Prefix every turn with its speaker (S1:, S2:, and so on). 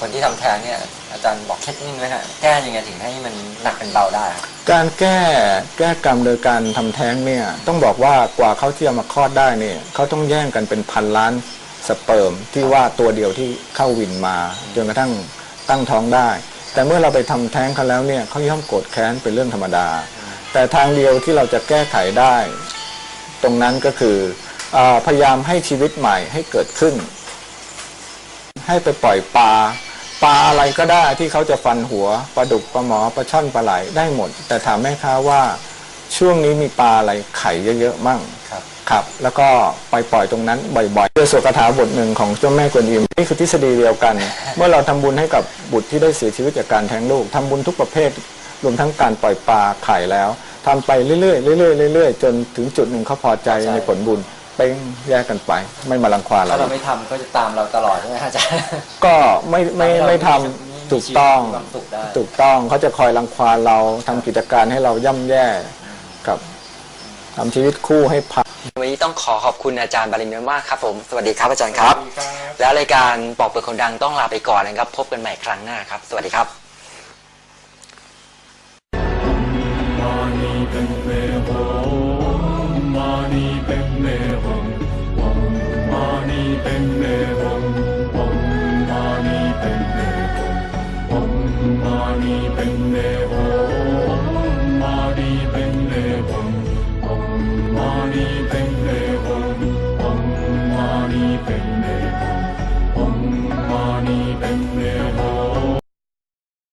S1: คนที่ทำแท้งเนี่ยอาจารย์บอกเคล็ดนึงไหมฮะแก้ยังไงถึงให้มันหนักเป็นเบาได้ครับ
S2: การแก้แก้กรรมโดยการทำแท้งเนี่ยต้องบอกว่ากว่าเขาที่จะมาคลอดได้เนี่ยเขาต้องแย่งกันเป็นพันล้านสเปิร์มที่ว่าตัวเดียวที่เข้าวินมาจนกระทั่งตั้งท้องได้ แต่เมื่อเราไปทำแท้งเขาแล้วเนี่ยเขาย่อมโกรธแค้นเป็นเรื่องธรรมดา แต่ทางเดียวที่เราจะแก้ไขได้ ตรงนั้นก็คืออพยายามให้ชีวิตใหม่ให้เกิดขึ้น ให้ไปปล่อยปลา ปลาอะไรก็ได้ที่เขาจะฟันหัวปลาดุกปลาหมอปลาช่อนปลาไหลได้หมด แต่ถามแม่ค้าว่าช่วงนี้มีปลาอะไรไข่เยอะๆมั่ง
S1: ครับ
S2: ครับ แล้วก็ปล่อยปล่อยตรงนั้นบ่อยๆเพื่อสวดคาถาบทหนึ่งของเจ้าแม่กวนอิมนี่คือทฤษฎีเดียวกัน เมื่อเราทำบุญให้กับบุตรที่ได้เสียชีวิตจากการแท้งลูกทำบุญทุกประเภท รวมทั้งการปล่อยปลาไข่แล้วทำไปเรื่อยๆเรื่อยๆเรื่อยๆจนถึงจุดหนึ่งเขาพอใจในผลบุญเป้งแยกกันไป ไม่มารังควาน
S1: ถ้า
S2: เรา
S1: เราไม่ทำก็จะตามเราตลอดใช่ไหมฮะอาจารย์
S2: ก็ไม่ไม่ไม่ทำ
S1: มี
S2: ถูกต้อง
S1: มีความสุขได้
S2: ถูกต้องเขาจะคอยรังควานเราทำกิจการให้เราย่ำแย่กับทำชีวิตคู่ให้พัง
S3: วันนี้ต้องขอขอบคุณอาจารย์บาลินมากครับผมสวัสดีครับอาจารย์ครับ แล้วรายการปอกเปิดคนดังต้องลาไปก่อนนะครับ พบกันใหม่ครั้งหน้าครับ สวัสดีครับ
S4: มานีเป็นเมโหงมานีเป็นเมโหงวังมา 嗡嘛呢呗咪吽，嗡嘛咪，嗡嘛咪，嗡嘛咪，嗡嘛咪，嗡嘛咪。